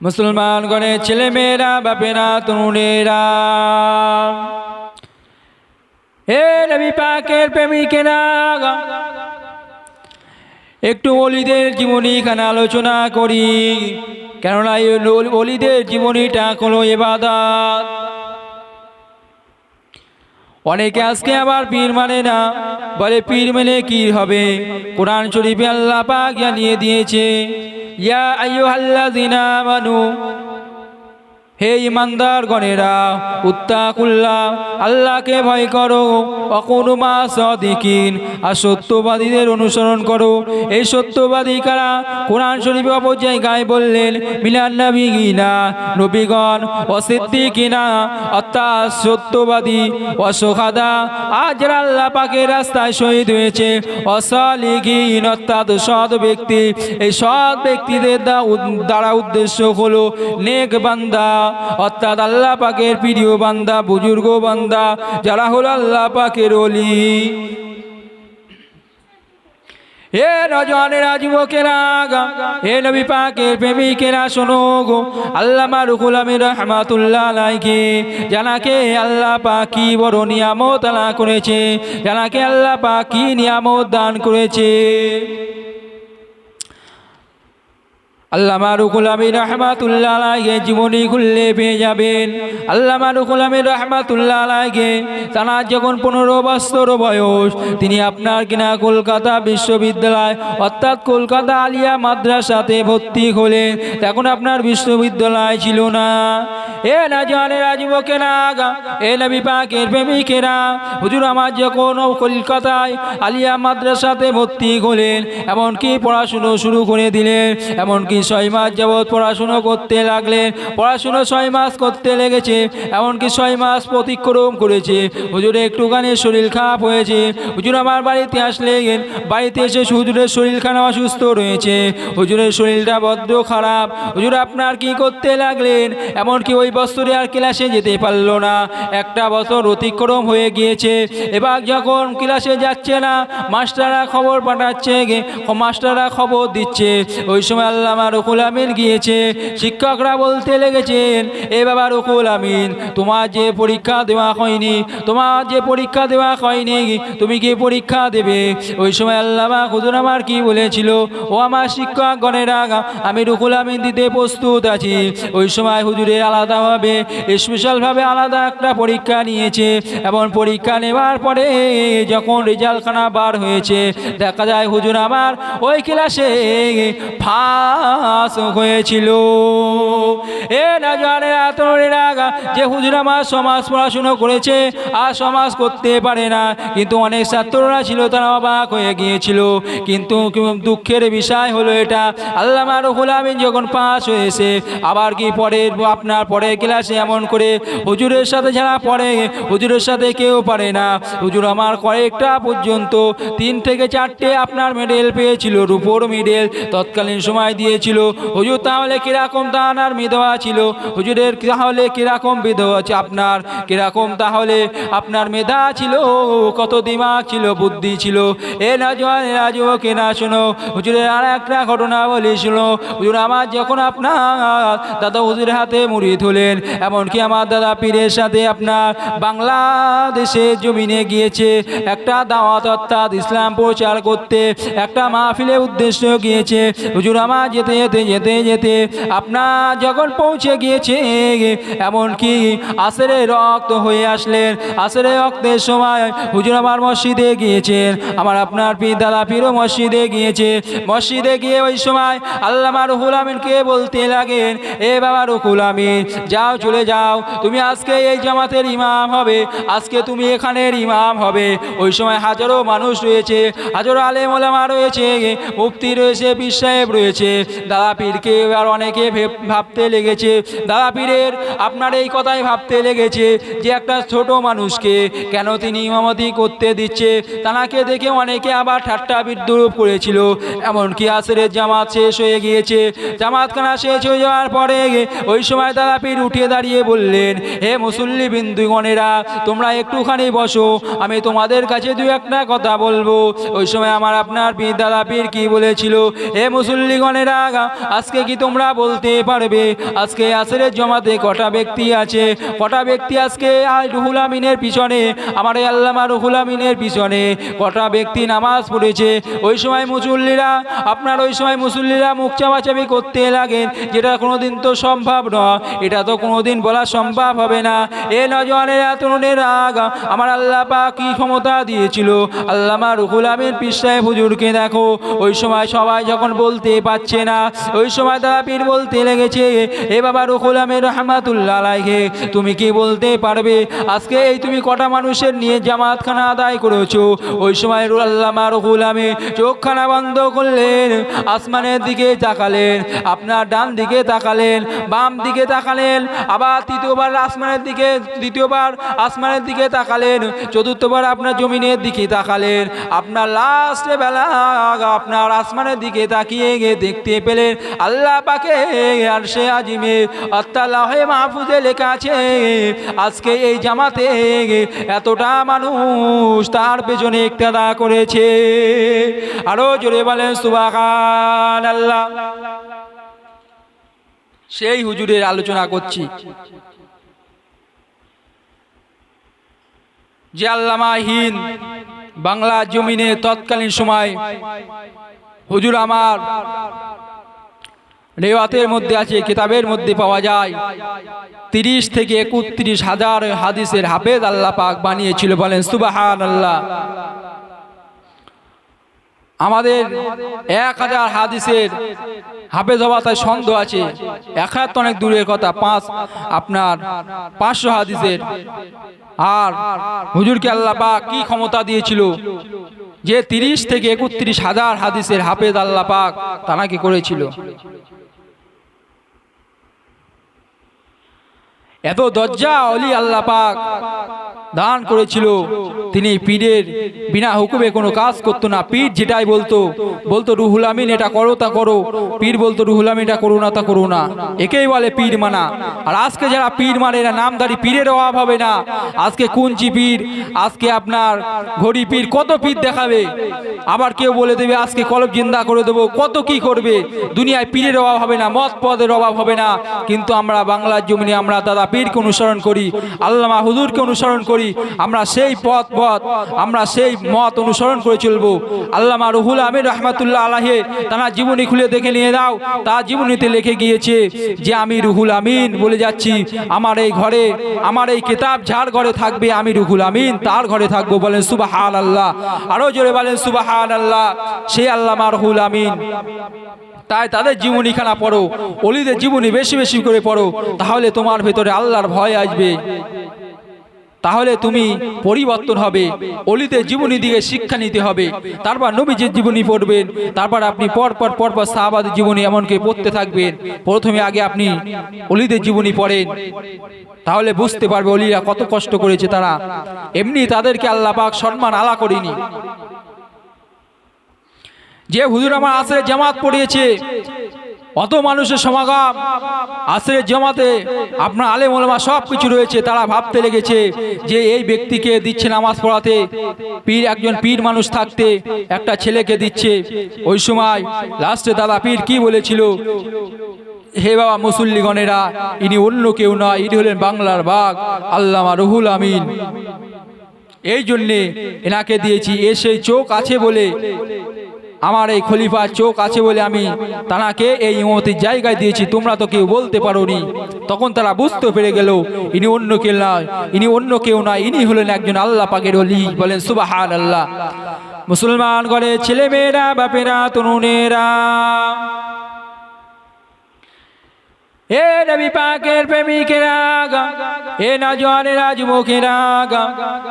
মুসলমানগণের ছেলেমেয়েরা, বাপেরা, তরুণেরা। হে নবী পাকের প্রেমিকেরা, একটু অলিদের জীবনী এখানে আলোচনা করি। কেননা অলিদের জীবনীটা কোনো এবাদাত অনেকে আজকে আবার পীর মানে না, বলে পীর মেনে কি হবে? কোরআন শরীফে আল্লাহ পাক জানিয়ে দিয়েছে يا أيها الذين آمنوا হে ইমানদার গণেরা উত্তাকুল্লাহ, আল্লাহকে ভয় করো। অকুনুমা সদিকিন, আর সত্যবাদীদের অনুসরণ করো। এই সত্যবাদী কারা? কোরআন শরীফ অপর জায়গায় বললেন মিলান নবীনা নবীগণ অসিদ্দিকিনা, অর্থাৎ সত্যবাদী অসোখাদা আজ আল্লাহ পাকের রাস্তায় শহীদ হয়েছে, অসালিগিন, অর্থাৎ সৎ ব্যক্তি। এই সৎ ব্যক্তিদের দ্বারা উদ্দেশ্য হলো, নেক বান্দা। অর্থাৎ আল্লাহ পাকের প্রিয় বান্দা বুজুর্গ বান্দা যারা হলো আল্লাহ পাকের অলি হে যুবকেরা গা, হে নবী পাকের প্রেমিকেরা শোনো গো আল্লামা রুকুল আমির রহমাতুল্লাহ আলাইকে জানাকে আল্লাহ পাক কি বড় নিয়ামত আলা করেছে জানাকে আল্লাহ পাক কি নিয়ামত দান করেছে। আল্লামা রুকুল আমির রহমাতুল্লাহ জীবনী খুললে পেয়ে যাবেন। আমির যখন পনেরো বয়স তিনি আপনার কলকাতা বিশ্ববিদ্যালয় অর্থাৎ কলকাতা আলিয়া মাদ্রাসাতে ভর্তি হলেন। তখন আপনার বিশ্ববিদ্যালয় ছিল না। এ না জানেরা যুবকেরা গা, এ প্রেমিকেরা। হুজুর আমার যখন কলকাতায় আলিয়া মাদ্রাসাতে ভর্তি হলেন এমনকি পড়াশুনো শুরু করে দিলেন এমনকি ছয় মাস যাবৎ পড়াশুনো করতে লাগলেন। পড়াশুনো ছয় মাস করতে লেগেছে, এমনকি ছয় মাস প্রতিক্রম করেছে। হুজুরের একটুখানি শরীর খারাপ হয়েছে। হুজুর, আমার বাড়িতে আসলে বাড়িতে এসে হুজুরের শরীর খারাপ অসুস্থ রয়েছে। হুজুরের শরীরটা বড্ড খারাপ। হুজুর, আপনার কি করতে লাগলেন? এমনকি ওই বছরে আর ক্লাসে যেতে পারল না। একটা বছর অতিক্রম হয়ে গিয়েছে। এবার যখন ক্লাসে যাচ্ছে না, মাস্টাররা খবর পাঠাচ্ছে মাস্টাররা খবর দিচ্ছে। ওই সময় আল্লামা রকুল আমিন গিয়েছে। শিক্ষকরা বলতে লেগেছেন, এ বাবা রকুল আমিন, তোমার যে পরীক্ষা দেওয়া হয়নি, তোমার যে পরীক্ষা দেওয়া হয়নি, তুমি কি পরীক্ষা দেবে? ওই সময় আল্লামা হুজুর আমার কি বলেছিল, ও আমার শিক্ষক গণেরা আমি রুকুল আমিন দিতে প্রস্তুত আছি। ওই সময় হুজুরের আলাদাভাবে স্পেশালভাবে আলাদা একটা পরীক্ষা নিয়েছে। এবং পরীক্ষা নেওয়ার পরে যখন রেজাল্টখানা বার হয়েছে, দেখা যায় হুজুর আমার ওই ক্লাসে ফাঁস হয়েছিল। এ না জানে এতরা যে হুজুর আমার সমাজ পড়াশুনো করেছে, আর সমাজ করতে পারে না। কিন্তু অনেক ছাত্ররা ছিল, তারা অবাক হয়ে গিয়েছিল। কিন্তু দুঃখের বিষয় হলো এটা, আল্লামা রহুল আমিন যখন পাস হয়েছে, আবার কি পরের, আপনার পরের ক্লাসে এমন করে হুজুরের সাথে যারা পড়ে, হুজুরের সাথে কেউ পারে না। হুজুর আমার কয়েকটা পর্যন্ত, তিন থেকে চারটে আপনার মেডেল পেয়েছিল, রুপোর মেডেল তৎকালীন সময় দিয়েছিল। হুজুর, তাহলে কীরকম তাহার বিধবা ছিল? হুজুরের তাহলে কীরকম বিধবা আছে আপনার কীরকম তাহলে আপনার মেধা ছিল? কত দিমাগ ছিল? বুদ্ধি ছিল? এ না জোয়ান রাজুকে না শোনো। হুজুরের আর একটা ঘটনা বলি, শুনো। হুজুর, আমার যখন আপনার দাদা হুজুরের হাতে মুড়ি ধুলেন, এমনকি আমার দাদা পীরের সাথে আপনার বাংলাদেশে জমিনে গিয়েছে, একটা দাওয়াত অর্থাৎ ইসলাম প্রচার করতে, একটা মাহফিলের উদ্দেশ্য গিয়েছে। হুজুর, আমার যেতে যেতে যেতে যেতে আপনার যখন পৌঁছে গিয়েছে, এমনকি আসরে রক্ত হয়ে আসলেন। আসরে রক্তের সময় হুজুর আমার মসজিদে গিয়েছেন, আমার আপনার পীর দাদা পীরও মসজিদে গিয়েছে। মসজিদে গিয়ে ওই সময় আল্লামা রুহুল আমিনকে বলতে লাগেন, এ বাবা রুহুল আমিন, যাও চলে যাও, তুমি আজকে এই জামাতের ইমাম হবে, আজকে তুমি এখানের ইমাম হবে। ওই সময় হাজারো মানুষ রয়েছে, হাজারো আলেম ওলামা রয়েছে, মুফতি রয়েছে, পীর সাহেব রয়েছে। দাদা পীরকে আর অনেকে ভেব- ভাবতে লেগেছে। দাদা পীরের আপনার এই কথাই ভাবতে লেগেছে যে একটা ছোট মানুষকে কেন তিনি ইমামতি করতে দিচ্ছে? তানাকে দেখে অনেকে আবার ঠাট্টা বিদ্রুপ করেছিল। এমনকি আসরের জামাত শেষ হয়ে গিয়েছে। জামাতখানা শেষ হয়ে যাওয়ার পরে ওই সময় দাদা পীর উঠে দাঁড়িয়ে বললেন, হে মুসল্লি বিন্দুগণেরা তোমরা একটুখানি বসো, আমি তোমাদের কাছে দু একটা কথা বলব। ওই সময় আমার আপনার পীর দাদা পীর কি বলেছিল, হে মুসল্লিগণেরা আজকে কি তোমরা বলতে পারবে? আজকে আসরের জমাতে কটা ব্যক্তি আছে? কটা ব্যক্তি আজকে রুহুল আমিনের পিছনে? আমার আল্লামা রুহুল আমিনের পিছনে কটা ব্যক্তি নামাজ পড়েছে? ওই সময় মুসল্লিরা, আপনার ওই সময় মুসল্লিরা মুখ চাপাচাপি করতে লাগেন, যেটা কোনোদিন তো সম্ভব নয়। এটা তো কোনোদিন বলা সম্ভব হবে না। এ নজওয়ানেরা তরুণেরা আমার আল্লাহ পাক কি ক্ষমতা দিয়েছিল? আল্লামা রুহুল আমিন সাহেব হুজুরকে দেখো, ওই সময় সবাই যখন বলতে পারছে না ওই সময় তারা পীর বলতে লেগেছে, এ বাবা রুহুল আমিন রহমাতুল্লাহ আলাইহে, তুমি কি বলতে পারবে? আজকে এই তুমি কটা মানুষের নিয়ে জামাতখানা আদায় করেছ? ওই সময় আল্লামা রুহুল আমিন চোখখানা বন্ধ করলেন, আসমানের দিকে তাকালেন, আপনার ডান দিকে তাকালেন, বাম দিকে তাকালেন, আবার তৃতীয়বার আসমানের দিকে দ্বিতীয়বার আসমানের দিকে তাকালেন, চতুর্থবার আপনার জমিনের দিকে তাকালেন, আপনার লাস্টে বেলা, আপনার আসমানের দিকে তাকিয়ে গিয়ে দেখতে পেলেন। আল্লাহ পাকে আর সে আজিমে আত্মাল্লাহে মাহফুজে লেখা আছে, আজকে এই জামাতে এতটা মানুষ তার পেছনে ইক্তাদা করেছে। আরও জোরে বলেন সুবাহান আল্লাহ সেই হুজুরের আলোচনা করছি। যে আল্লামাহীন বাংলা জমিনে তৎকালীন সময় হুজুর আমার রেওয়াতের মধ্যে আছে, কিতাবের মধ্যে পাওয়া যায়। তিরিশ থেকে একত্রিশ হাজার হাদিসের হাফেজ আল্লাহ পাক বানিয়েছিল, বলেন সুবাহান আল্লাহ আমাদের এক হাজার হাদিসের হাফেজ হওয়া তাই সন্দেহ আছে। এক হাজার তো অনেক দূরের কথা, পাঁচ আপনার পাঁচশো হাদিসের। আর হুজুরকে আল্লাহ পাক কি ক্ষমতা দিয়েছিল? যে তিরিশ থেকে একত্রিশ হাজার হাদিসের হাফেজ আল্লাহ পাক তানাকে করেছিল। এত দরজা অলি আল্লাহ পাক। দান করেছিল। তিনি পীরের বিনা হুকুমে কোনো কাজ করতো না। পীর যেটাই বলতো বলতো, রুহুল আমিন, এটা করো তা করো। পীর বলতো, রুহুল আমিন, এটা করো না তা করো না। একেই বলে পীর মানা। আর আজকে যারা পীর মানে এরা নামদারি, পীরের অভাব হবে না। আজকে কুঞ্চি পীর, আজকে আপনার ঘড়ি পীর, কত পীর দেখাবে? আবার কেউ বলে দেবে, আজকে কলব জিন্দা করে দেবো। কত কি করবে? দুনিয়ায় পীরের অভাব হবে না মত পদের অভাব হবে না। কিন্তু আমরা বাংলার জমিনে আমরা দাদা পীরকে অনুসরণ করি, আল্লামা হুজুরকে অনুসরণ করি। আমরা সেই পথ পথ, আমরা সেই মত অনুসরণ করে চলবো। আল্লামা রুহুল আমির রহমাতুল্লাহ আলাহে তারা জীবনী খুলে দেখে নিয়ে দাও তার জীবনীতে লিখে গিয়েছে যে, আমি রুহুল আমিন বলে যাচ্ছি। আমার এই ঘরে, আমার এই কিতাব যার ঘরে থাকবে, আমি রুহুল আমিন, তার ঘরে থাকব বলেন সুবাহান আল্লাহ আরও জোরে বলেন সুবাহান আল্লাহ সেই আল্লামা রুহুল আমিন। তাই তাদের জীবনীখানা পড়ো, অলিদের জীবনী বেশি বেশি করে পড়ো, তাহলে তোমার ভেতরে আল্লাহর ভয় আসবে। তাহলে তুমি পরিবর্তন হবে। অলিদের জীবনী দিকে শিক্ষা নিতে হবে। তারপর নবীজির জীবনী পড়বেন। তারপর আপনি পর পর পর পর জীবনী এমনকি পড়তে থাকবেন। প্রথমে আগে আপনি অলিদের জীবনী পড়েন। তাহলে বুঝতে পারবে অলিরা কত কষ্ট করেছে তারা। এমনি তাদেরকে আল্লাহ পাক সম্মান আলা করিনি। যে হুজুর আমার আসরে জামাত পড়িয়েছে অত মানুষের সমাগম? আসরের জমাতে আপনার আলেম ওলামা সব কিছু রয়েছে, তারা ভাবতে লেগেছে যে এই ব্যক্তিকে দিচ্ছে নামাজ পড়াতে। পীর, একজন পীর মানুষ থাকতে, একটা ছেলেকে দিচ্ছে। ওই সময় লাস্টে দাদা পীর কি বলেছিল? হে বাবা মুসল্লিগণেরা, ইনি অন্য কেউ নয়, ইনি হলেন বাংলার বাঘ, আল্লামা রুহুল আমিন। এই জন্যে এনাকে দিয়েছি এ সেই চোখ আছে বলে আমার এই খলিফার চোখ আছে বলে আমি তাঁকে এই ইমতির জায়গায় দিয়েছি, তোমরা তো কেউ বলতে পারোনি। তখন তারা বুঝতে পেরে গেল, ইনি অন্য কেউ নয়, ইনি অন্য কেউ নয়, ইনি হলেন একজন আল্লাহ পাকের অলি বলেন সুবাহান আল্লাহ মুসলমান ঘরে ছেলেমেয়েরা, বাপেরা, তরুণেরা এ নবী পাকের প্রেমিকেরা এ নজওয়ানেরা যুবকেরা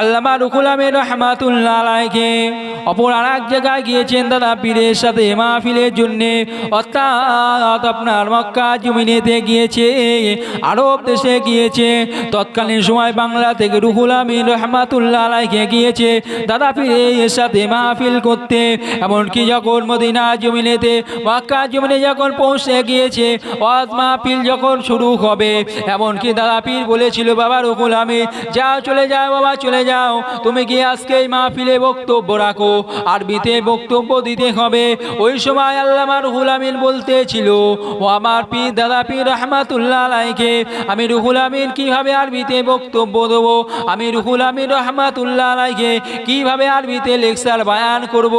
আল্লামা রুকুল আমির রহমাতুল্লাহ আলাইকে অপর আর এক জায়গায় গিয়েছেন দাদা পীরের সাথে মাহফিলের জন্যে। অর্থাৎ আপনার মক্কা জমিনেতে গিয়েছে, আরব দেশে গিয়েছে। তৎকালীন সময় বাংলা থেকে রুহুল আমিন রহমাতুল্লাহ আলাইকে গিয়েছে দাদা পীরের সাথে মাহফিল করতে। এমনকি যখন মদিনা জমিনেতে, মক্কা জমিনে যখন পৌঁছে গিয়েছে, ওয়াজ মাহফিল যখন শুরু হবে, এমনকি দাদা পীর বলেছিল, বাবা রকুল আমি যাও, চলে যাও, বাবা, চলে যাও। তুমি কি আজকে এই মাহফিলে বক্তব্য রাখো? আরবিতে বক্তব্য দিতে হবে। ওই সময় আল্লামা রুহুল আমিন বলতেছিল, ও আমার পীর, দাদা পীর রহমাতুল্লাহ আলাইকে আমি রুহুল আমিন কীভাবে আরবিতে বক্তব্য দেবো? আমি রুহুল আমিন রহমাতুল্লাহ আলাইকে কীভাবে আরবিতে লেকচার বায়ান করব?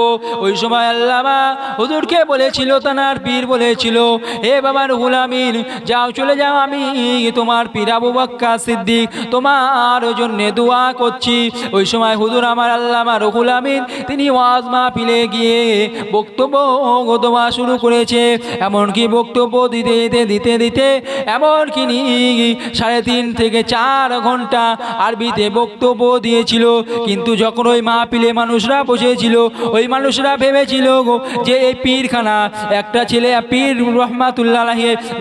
ওই সময় আল্লামা হুজুরকে বলেছিল, তানার পীর বলেছিল, হে বাবা রুহুল আমিন যাও, চলে যাও, আমি তোমার পীর আবু বাক্কা সিদ্দিক। তোমার জন্য দোয়া করছি। ওই সময় হুজুর আমার আল্লামা রুহুল আমিন, তিনি ওয়াজ মাহফিলে গিয়ে বক্তব্য দেওয়া শুরু করেছে। এমনকি বক্তব্য দিতে দিতে দিতে দিতে, এমনকি সাড়ে তিন থেকে চার ঘণ্টা আরবিতে বক্তব্য দিয়েছিল। কিন্তু যখন ওই মাহফিলে মানুষরা বসেছিল, ওই মানুষরা ভেবেছিল যে এই পীরখানা, একটা ছেলে পীর রহমাতুল্লাহ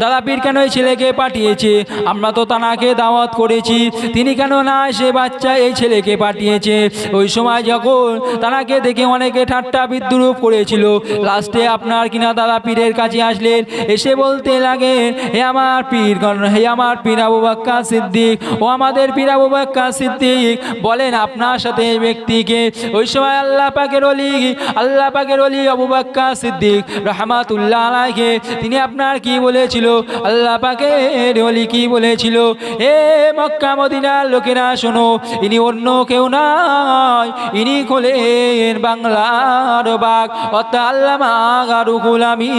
দাদা পীর কেন এই ছেলেকে পাঠিয়েছে? আমরা তো তানাকে দাওয়াত করেছি। তিনি কেন না সে বাচ্চা এই ছেলেকে পাঠিয়েছে? ওই সময় যখন তানাকে দেখে অনেকে ঠাট্টা বিদ্রুপ করেছিল, লাস্টে আপনার কিনা দাদা পীরের কাছে আসলেন, এসে বলতে লাগে হে আমার পীর হে আমার পীর বাক্কা সিদ্দিক, ও আমাদের পীর বাক্কা সিদ্দিক, বলেন আপনার সাথে এই ব্যক্তিকে। ওই সময় আল্লাহ পাকের অলি আল্লাহ পাকের অলি আবু বাক্কা সিদ্দিক রহমাতুল্লাহ আলাইকে তিনি আপনার কি বলেছিল? আল্লাহ পাকের অলি কি বলেছিল? এ মক্কা মদিনার লোকেরা, শোনো, ইনি অন্য কেউ নয় ইনি খোলেন বাংলার বাঘ, অর্থাৎ আল্লাহ মাগারুকুল আমি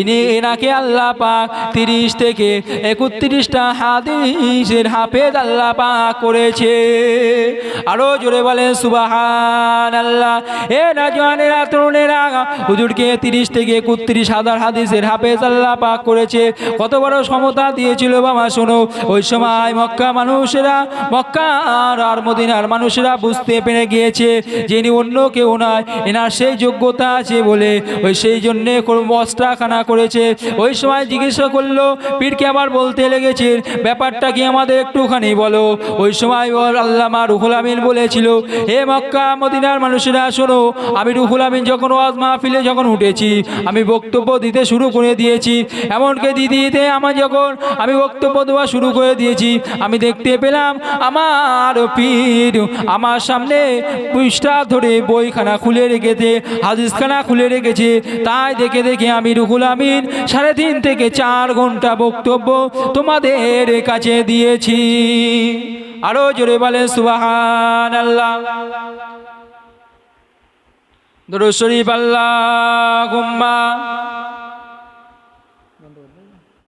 ইনি এনাকে আল্লাহ পাক তিরিশ থেকে একত্রিশটা হাদিসের হাফেজ আল্লাহ পাক করেছে। আরও জোরে বলেন সুবাহান আল্লাহ এ না জওয়ানেরা তরুণেরা, হুজুরকে তিরিশ থেকে একত্রিশ হাজার হাদিসের হাফেজ আল্লাহ পাক করেছে। কত বড় ক্ষমতা দিয়েছিল বাবা, শোনো। ওই সময় মক্কা মানুষেরা মক্কা আর মদিনার মানুষেরা বুঝতে পেরে গিয়েছে যিনি অন্য কেউ নয়, এনার সেই যোগ্যতা আছে বলে। ওই সেই জন্যে বস্ত্রাখানা করেছে। ওই সময় জিজ্ঞাসা করল, পীরকে আবার বলতে লেগেছে ব্যাপারটা কি আমাদের একটুখানি বলো। ওই সময় আল্লামা রুহুল আমিন বলেছিল, হে মক্কা, মদিনার মানুষেরা, শোনো, আমি রুহুল আমিন যখন ওয়াজ মাহফিলে যখন উঠেছি, আমি বক্তব্য দিতে শুরু করে দিয়েছি। এমনকি দিদি দিতে আমার যখন আমি বক্তব্য দেওয়া শুরু করে দিয়েছি, আমি দেখতে পেলাম আমার পীর আমার সামনে পৃষ্ঠা ধরে বইখানা খুলে রেখেছে, হাদিসখানা খুলে রেখেছে। তাই দেখে দেখে আমি রুহুল আমিন সাড়ে তিন থেকে চার ঘণ্টা বক্তব্য তোমাদের কাছে দিয়েছি। আরও জোরে বলে সুবাহান আল্লাহ দরুদ আল্লাহ